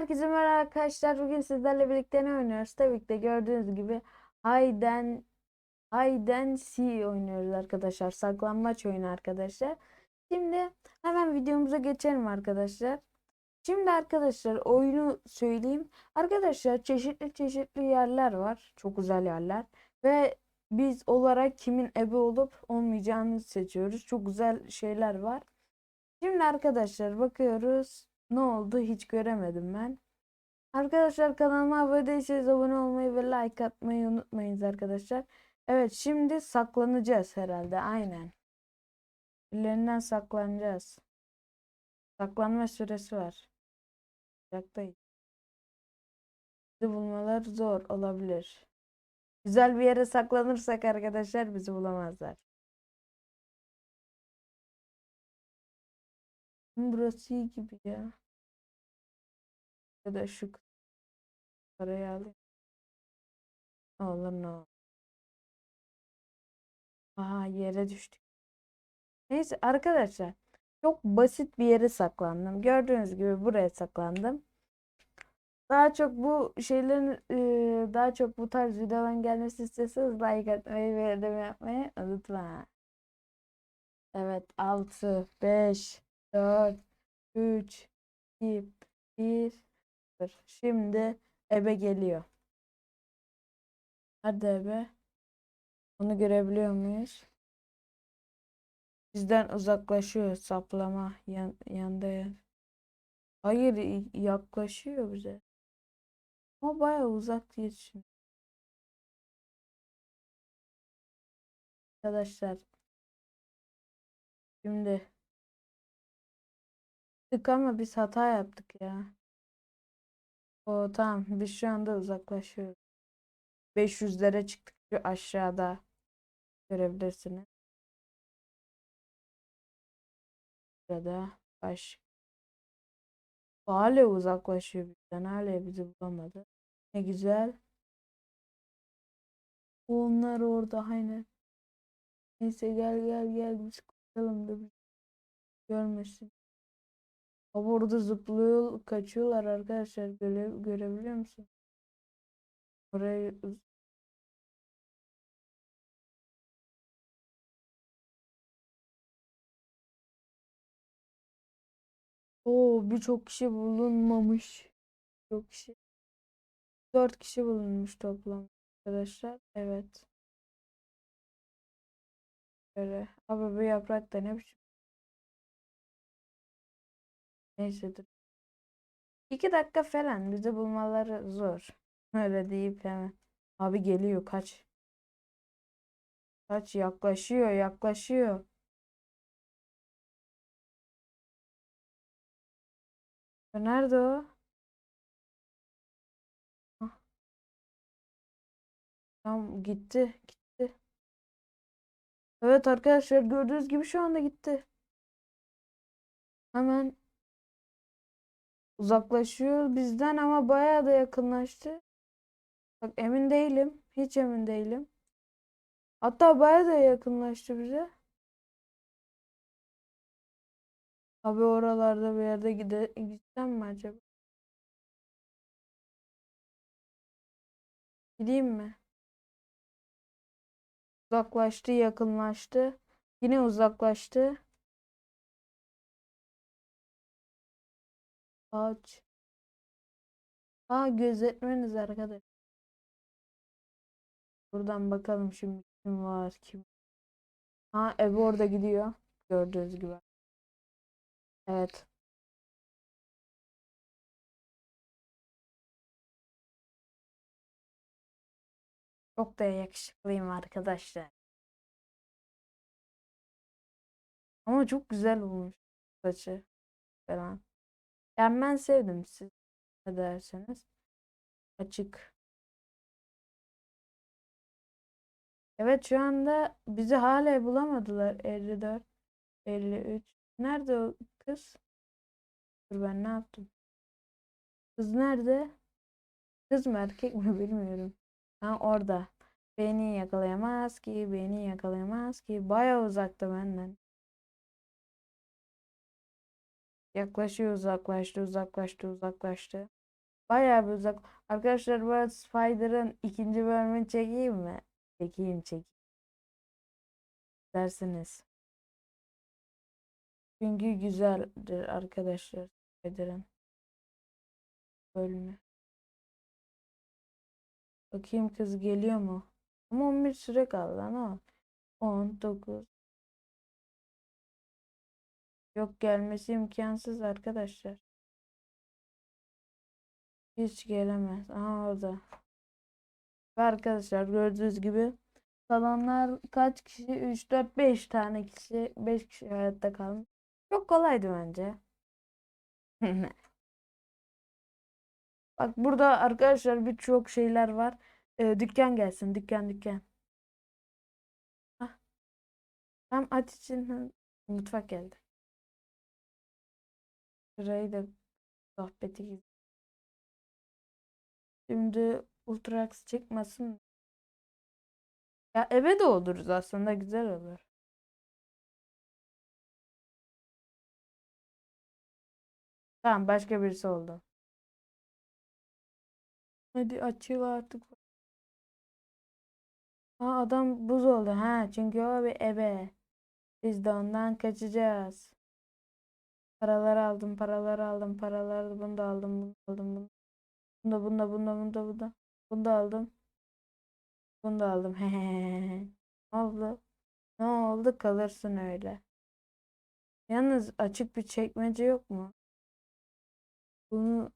herkese merhaba arkadaşlar. Bugün sizlerle birlikte ne oynuyoruz? Tabii ki de gördüğünüz gibi Hayden Hayden C oynuyoruz arkadaşlar. Saklambaç oyunu arkadaşlar. Şimdi hemen videomuza geçelim arkadaşlar. Şimdi arkadaşlar oyunu söyleyeyim. Arkadaşlar çeşitli çeşitli yerler var. Çok güzel yerler. Ve biz olarak kimin ebe olup olmayacağını seçiyoruz. Çok güzel şeyler var. Şimdi arkadaşlar bakıyoruz. Ne oldu hiç göremedim ben. Arkadaşlar kanalıma abone değilseniz abone olmayı ve like atmayı unutmayınız arkadaşlar. Evet şimdi saklanacağız herhalde aynen. Birilerinden saklanacağız. Saklanma süresi var. Uzaktayız. Bizi bulmalar zor olabilir. Güzel bir yere saklanırsak arkadaşlar bizi bulamazlar. Burası iyi gibi ya. Ya da şu parayı alayım. Olur ne. Aha yere düştük. Neyse arkadaşlar. Çok basit bir yere saklandım. Gördüğünüz gibi buraya saklandım. Daha çok bu şeylerin eee, daha çok bu tarz videoların gelmesi istiyorsanız like atmayı ve yorum yapmayı unutma. Evet 6 5 4 3 2 1 0 Şimdi ebe geliyor. Hadi ebe. Onu görebiliyor muyuz? Bizden uzaklaşıyor saplama yan, yanda ya. Hayır yaklaşıyor bize. Ama bayağı uzak değil şimdi. Arkadaşlar. Şimdi Tık ama biz hata yaptık ya. O tamam biz şu anda uzaklaşıyoruz. 500'lere çıktık şu aşağıda görebilirsiniz. Burada baş. Hala uzaklaşıyor bizden. Hala bizi bulamadı. Ne güzel. Onlar orada aynen. Neyse gel gel gel biz koşalım da biz görmesin. Ama orada zıplıyor, kaçıyorlar arkadaşlar. Göre, görebiliyor musun? Orayı Oo birçok kişi bulunmamış. Çok kişi. Dört kişi bulunmuş toplam arkadaşlar. Evet. Böyle. Abi bu yaprak da ne biçim? Neyse dur. İki dakika falan bizi bulmaları zor. Öyle deyip hemen. Abi geliyor kaç. Kaç yaklaşıyor yaklaşıyor. Nerede o? Hah, Tamam gitti gitti. Evet arkadaşlar gördüğünüz gibi şu anda gitti. Hemen uzaklaşıyor bizden ama bayağı da yakınlaştı. Bak emin değilim. Hiç emin değilim. Hatta bayağı da yakınlaştı bize. Abi oralarda bir yerde gide gitsem mi acaba? Gideyim mi? Uzaklaştı, yakınlaştı. Yine uzaklaştı. Ağaç. Aa gözetmeniz arkadaş. Buradan bakalım şimdi kim var kim. Ha Ebe orada gidiyor. Gördüğünüz gibi. Evet. Çok da yakışıklıyım arkadaşlar. Ama çok güzel olmuş saçı falan. Yani ben sevdim siz ne derseniz. Açık. Evet şu anda bizi hala bulamadılar. 54, 53. Nerede o kız? Dur ben ne yaptım? Kız nerede? Kız mı erkek mi bilmiyorum. Ha orada. Beni yakalayamaz ki, beni yakalayamaz ki. Baya uzakta benden. Yaklaşıyor, uzaklaştı, uzaklaştı, uzaklaştı. Bayağı bir uzak. Arkadaşlar bu arada Spider'ın ikinci bölümünü çekeyim mi? Çekeyim çekeyim. Dersiniz. Çünkü güzeldir arkadaşlar Spider'ın bölümü. Bakayım kız geliyor mu? Ama 11 süre kaldı o. 10, 9. Yok gelmesi imkansız arkadaşlar. Hiç gelemez. Aha orada. Ve arkadaşlar gördüğünüz gibi kalanlar kaç kişi? 3, 4, 5 tane kişi. 5 kişi hayatta kalmış. Çok kolaydı bence. Bak burada arkadaşlar birçok şeyler var. Ee, dükkan gelsin. Dükkan dükkan. Hah. Tam aç için mutfak geldi. Şurayı da sohbeti gibi. Şimdi Ultrax çıkmasın. Ya eve de oluruz aslında güzel olur. Tamam başka birisi oldu. Hadi açıl artık. Aa adam buz oldu ha çünkü o bir ebe. Biz de ondan kaçacağız. Paraları aldım, paraları aldım, paraları bunu da aldım, bunu da aldım, bunu. Bunda, bunda, bunda, bunda, bunda. Bunu da aldım. Bunu da aldım. Ne oldu? Ne oldu? Kalırsın öyle. Yalnız açık bir çekmece yok mu? Bunu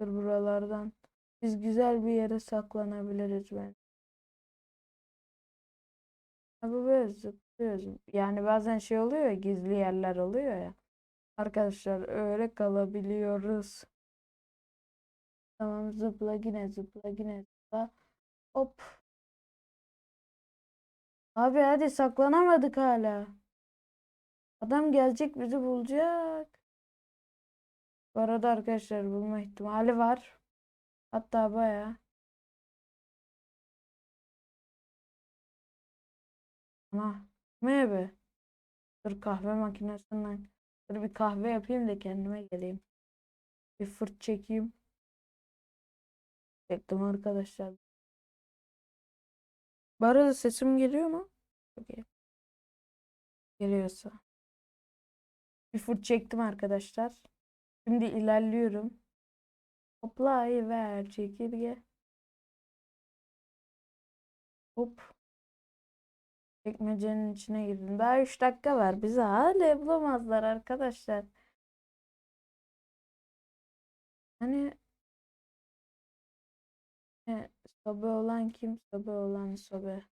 buralardan. Biz güzel bir yere saklanabiliriz ben. Bu böyle zıplıyoruz. Yani bazen şey oluyor ya gizli yerler oluyor ya. Arkadaşlar öyle kalabiliyoruz. Tamam zıpla yine zıpla yine zıpla. Hop. Abi hadi saklanamadık hala. Adam gelecek bizi bulacak. Bu arada arkadaşlar bulma ihtimali var. Hatta bayağı. Ana. Be? Dur kahve makinesinden. Dur bir kahve yapayım da kendime geleyim. Bir fırt çekeyim. Çektim arkadaşlar. Bu arada sesim geliyor mu? Çok iyi. Geliyorsa. Bir fırt çektim arkadaşlar. Şimdi ilerliyorum. Hoplayıver çekirge. Hop. Çekmecenin içine girdim. Daha 3 dakika var. Bizi hala bulamazlar arkadaşlar. Hani e, sobe olan kim? Sobe olan sobe.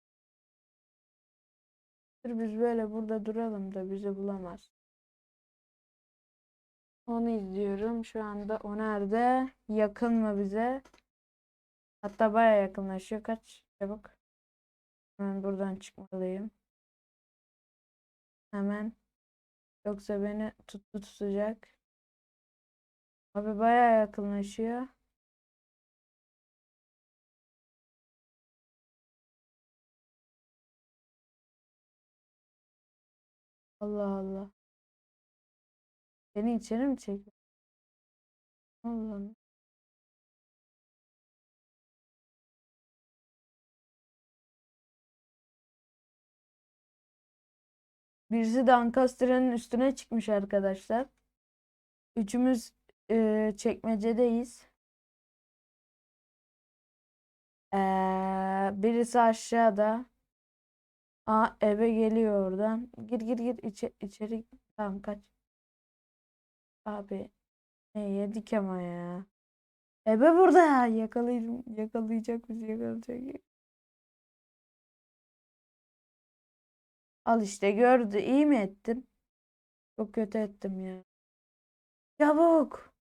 Biz böyle burada duralım da bizi bulamaz. Onu izliyorum. Şu anda o nerede? Yakın mı bize? Hatta baya yakınlaşıyor. Kaç? Çabuk. Hemen buradan çıkmalıyım. Hemen. Yoksa beni tuttu tutacak. Abi baya yakınlaşıyor. Allah Allah. Beni içeri mi çekiyor? Allah Allah. Birisi de ankastrenin üstüne çıkmış arkadaşlar. Üçümüz e, çekmecedeyiz. Ee, birisi aşağıda. Aa eve geliyor oradan. Gir gir gir içe, içeri. Tamam kaç. Abi ne yedik ama ya. Ebe burada ya. Yakalayacak, yakalayacak bizi yakalayacak. Al işte gördü. İyi mi ettim? Çok kötü ettim ya. Çabuk.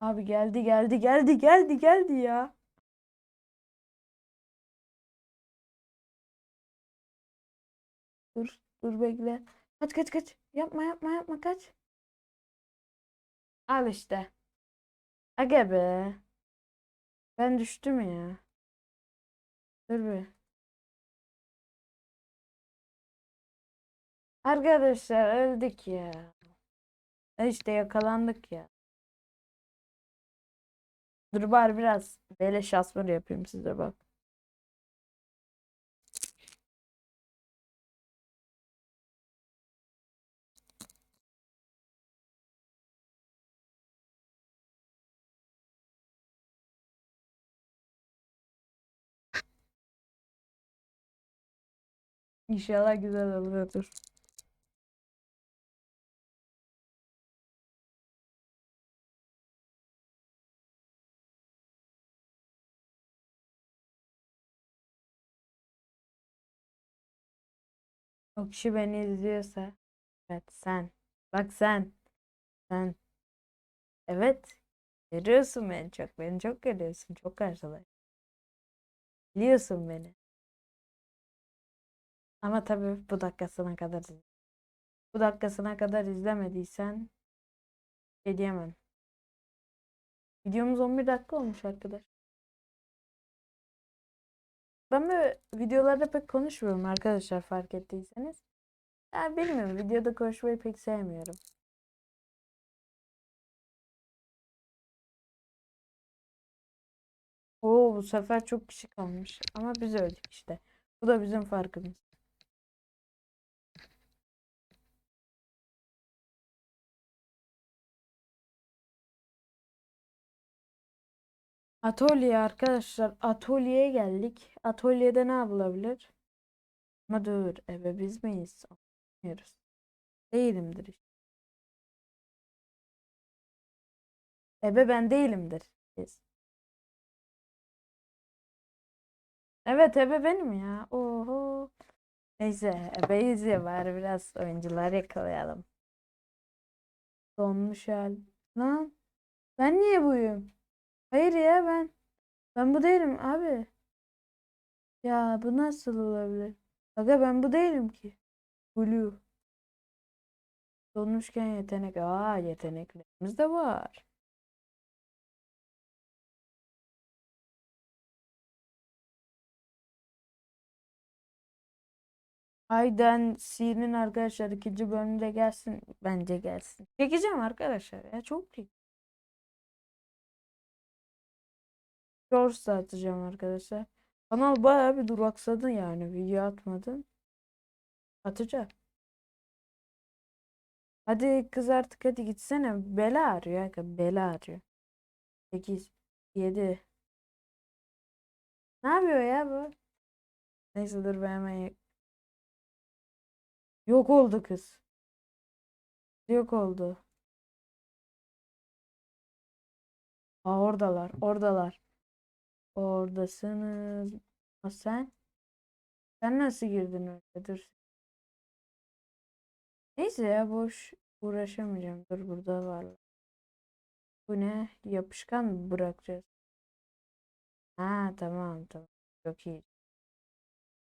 Abi geldi geldi geldi geldi geldi ya. Dur dur bekle. Kaç kaç kaç. Yapma yapma yapma kaç. Al işte. Aga be. Ben düştüm ya. Dur bir. Arkadaşlar öldük ya. E İşte yakalandık ya. Dur bari biraz beleş asmır yapayım size bak. İnşallah güzel oluyordur. O kişi beni izliyorsa. Evet sen. Bak sen. Sen. Evet. Görüyorsun beni çok. Beni çok görüyorsun. Çok karşılar. Biliyorsun beni. Ama tabii bu dakikasına kadar. Bu dakikasına kadar izlemediysen şey diyemem. Videomuz 11 dakika olmuş arkadaş. Ben böyle videolarda pek konuşmuyorum arkadaşlar fark ettiyseniz. Yani bilmiyorum videoda konuşmayı pek sevmiyorum. Oo bu sefer çok kişi kalmış. Ama biz öldük işte. Bu da bizim farkımız. Atölye arkadaşlar. Atölyeye geldik. Atölyede ne yapılabilir? Ama dur. Ebe biz miyiz? Anlamıyoruz. Değilimdir işte. Ebe ben değilimdir. Biz. Evet ebe benim ya. Oho. Neyse ebeyiz ya bari biraz oyuncular yakalayalım. Donmuş hal. Lan ben niye buyum? Hayır ya ben. Ben bu değilim abi. Ya bu nasıl olabilir? Aga ben bu değilim ki. Blue. Donmuşken yetenek. Aa yeteneklerimiz de var. Ayden C'nin arkadaşlar ikinci bölümde gelsin. Bence gelsin. Çekeceğim arkadaşlar ya çok çek. Shorts da atacağım arkadaşlar. Kanal bayağı bir duraksadı yani. Video atmadın. Atacağım. Hadi kız artık hadi gitsene. Bela arıyor. ya, Bela arıyor. 8 7 Ne yapıyor ya bu? Neyse dur ben hemen Yok oldu kız. Yok oldu. Aa oradalar. Oradalar. Oradasınız. Ha sen? Sen nasıl girdin öyle? Dur. Neyse ya boş uğraşamayacağım. Dur burada varlar. Bu ne? Yapışkan mı bırakacağız? Ha tamam tamam. Çok iyi.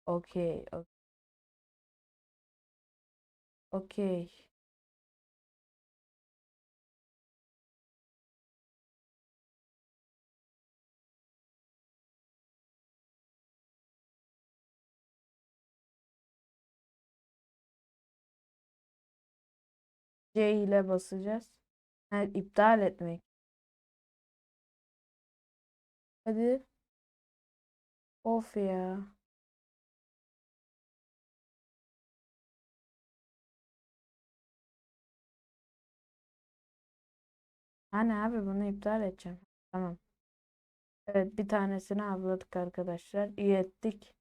Okey. ok- Okey. C ile basacağız. Ha, iptal etmek. Hadi. Of ya. Hani abi bunu iptal edeceğim. Tamam. Evet bir tanesini avladık arkadaşlar. İyi ettik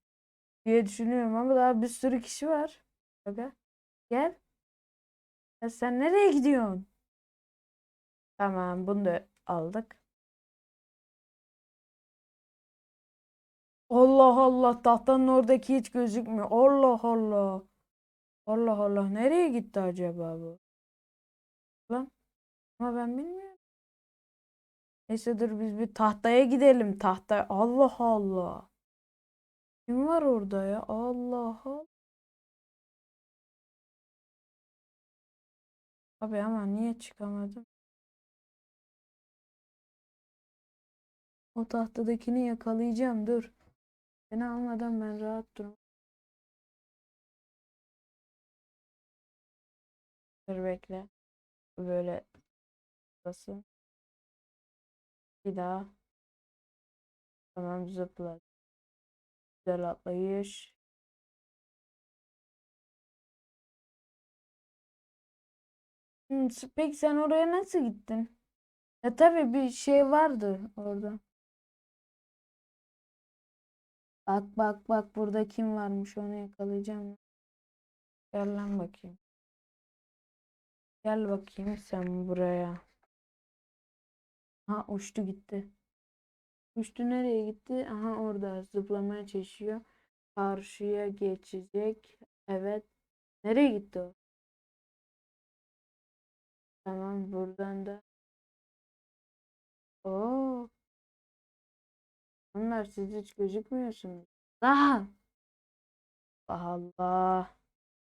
diye düşünüyorum ama daha bir sürü kişi var. Aga. Gel. Ya sen nereye gidiyorsun? Tamam bunu da aldık. Allah Allah tahtanın oradaki hiç gözükmüyor. Allah Allah. Allah Allah nereye gitti acaba bu? Lan ama ben bilmiyorum. Neyse dur biz bir tahtaya gidelim. Tahta Allah Allah. Kim var orada ya? Allah Allah. Abi ama niye çıkamadım? O tahtadakini yakalayacağım dur. Beni almadan ben rahat durum. Dur bekle. Böyle basın. Bir daha. Tamam zıpla. Güzel atlayış. Peki sen oraya nasıl gittin? Ya tabii bir şey vardı orada. Bak bak bak burada kim varmış onu yakalayacağım. Gel lan bakayım. Gel bakayım sen buraya. Ha uçtu gitti. Uçtu nereye gitti? Aha orada zıplamaya çalışıyor. Karşıya geçecek. Evet. Nereye gitti o? Tamam buradan da. Oo. Onlar siz hiç gözükmüyorsunuz. Daha. Allah Allah.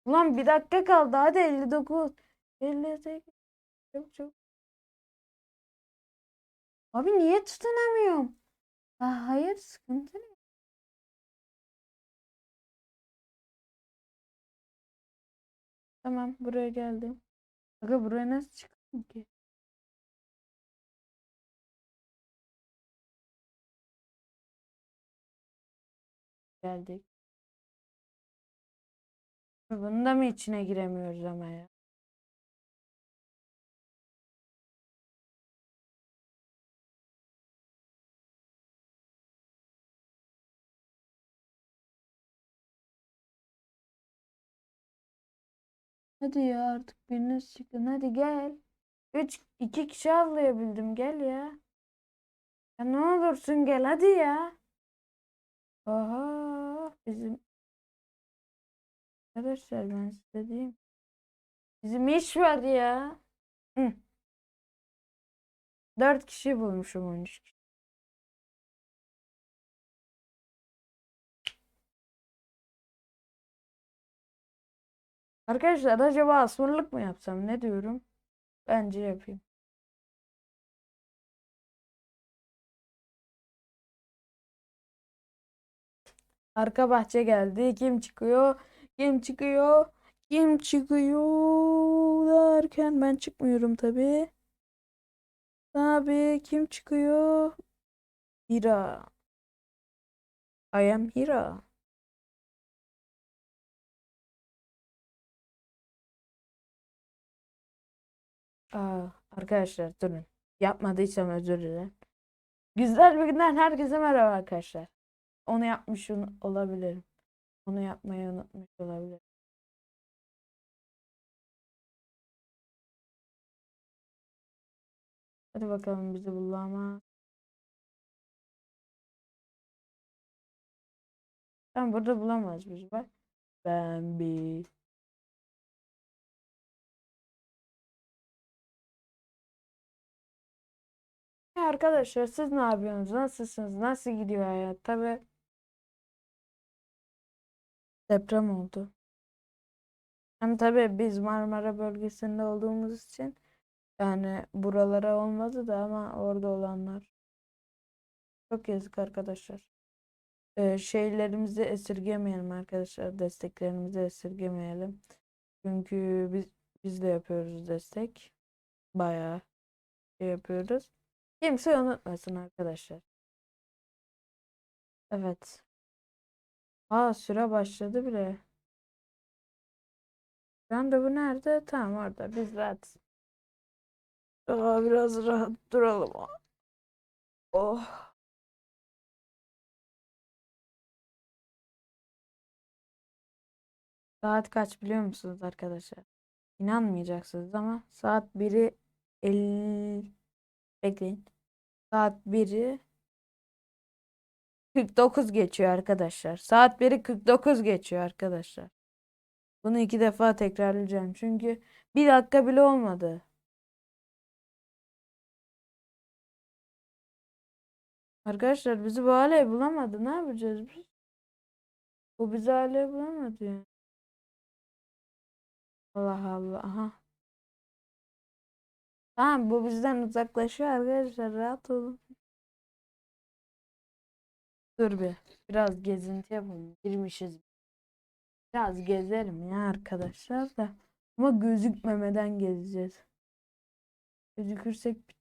Ulan bir dakika kaldı. Hadi 59. 58. Çok çok. Abi niye tutunamıyorum? Ha, hayır sıkıntı ne? Tamam buraya geldim. Aga buraya nasıl çıktım ki? Geldik. Bunun da mı içine giremiyoruz ama ya? Hadi ya artık biriniz çıkın. Hadi gel. Üç, iki kişi avlayabildim. Gel ya. Ya ne olursun gel hadi ya. Oha bizim arkadaşlar ben size diyeyim. Bizim iş var ya. Hı. Dört kişi bulmuşum 13 kişi. Arkadaşlar acaba asmırlık mı yapsam ne diyorum? Bence yapayım. Arka bahçe geldi. Kim çıkıyor? Kim çıkıyor? Kim çıkıyor derken ben çıkmıyorum tabii. Tabii kim çıkıyor? Hira. I am Hira. Aa, arkadaşlar durun. Yapmadıysam özür dilerim. Güzel bir günden herkese merhaba arkadaşlar. Onu yapmış olabilirim. Onu yapmayı unutmuş olabilirim. Hadi bakalım bizi bulamaz. Ben burada bulamaz bizi bak. Ben bir Arkadaşlar siz ne yapıyorsunuz? Nasılsınız? Nasıl gidiyor hayat? Tabii deprem oldu. Hem tabii biz Marmara bölgesinde olduğumuz için yani buralara olmadı da ama orada olanlar. Çok yazık arkadaşlar. Ee, şeylerimizi esirgemeyelim arkadaşlar. Desteklerimizi esirgemeyelim. Çünkü biz biz de yapıyoruz destek. Bayağı şey yapıyoruz. Kimse unutmasın arkadaşlar. Evet. Aa süre başladı bile. Randevu nerede? Tamam orada. Biz rahat. Aa, biraz rahat duralım. Oh. Saat kaç biliyor musunuz arkadaşlar? İnanmayacaksınız ama saat 1'i 50 bekleyin. Saat 1'i 49 geçiyor arkadaşlar. Saat 1'i 49 geçiyor arkadaşlar. Bunu iki defa tekrarlayacağım. Çünkü bir dakika bile olmadı. Arkadaşlar bizi bu hale bulamadı. Ne yapacağız biz? Bu bizi hale bulamadı ya. Allah Allah. Aha. Tamam bu bizden uzaklaşıyor arkadaşlar. Rahat olun. Dur bir. Biraz gezinti yapalım. Girmişiz. Biraz gezelim ya arkadaşlar da. Ama gözükmemeden gezeceğiz. Gözükürsek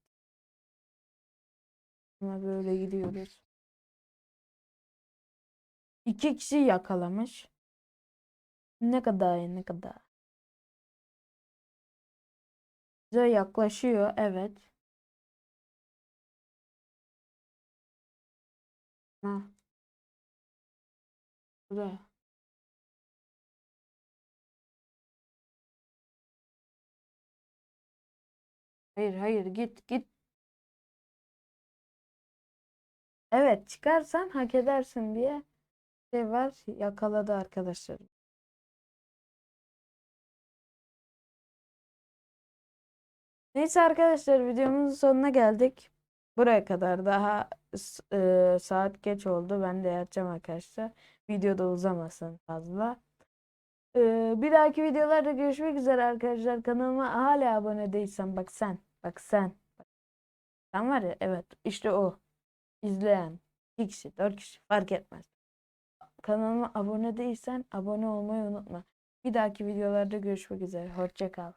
Ama böyle gidiyoruz. İki kişi yakalamış. Ne kadar ne kadar. Yaklaşıyor evet. Ha. Buraya. Hayır hayır git git. Evet çıkarsan hak edersin diye şey var yakaladı arkadaşlar. Neyse arkadaşlar videomuzun sonuna geldik. Buraya kadar daha e, saat geç oldu. Ben de yatacağım arkadaşlar. Videoda uzamasın fazla. E, bir dahaki videolarda görüşmek üzere arkadaşlar. Kanalıma hala abone değilsen bak sen. Bak sen. Sen var ya evet işte o. İzleyen. 2 kişi, 4 kişi fark etmez. Kanalıma abone değilsen abone olmayı unutma. Bir dahaki videolarda görüşmek üzere. Hoşça kal.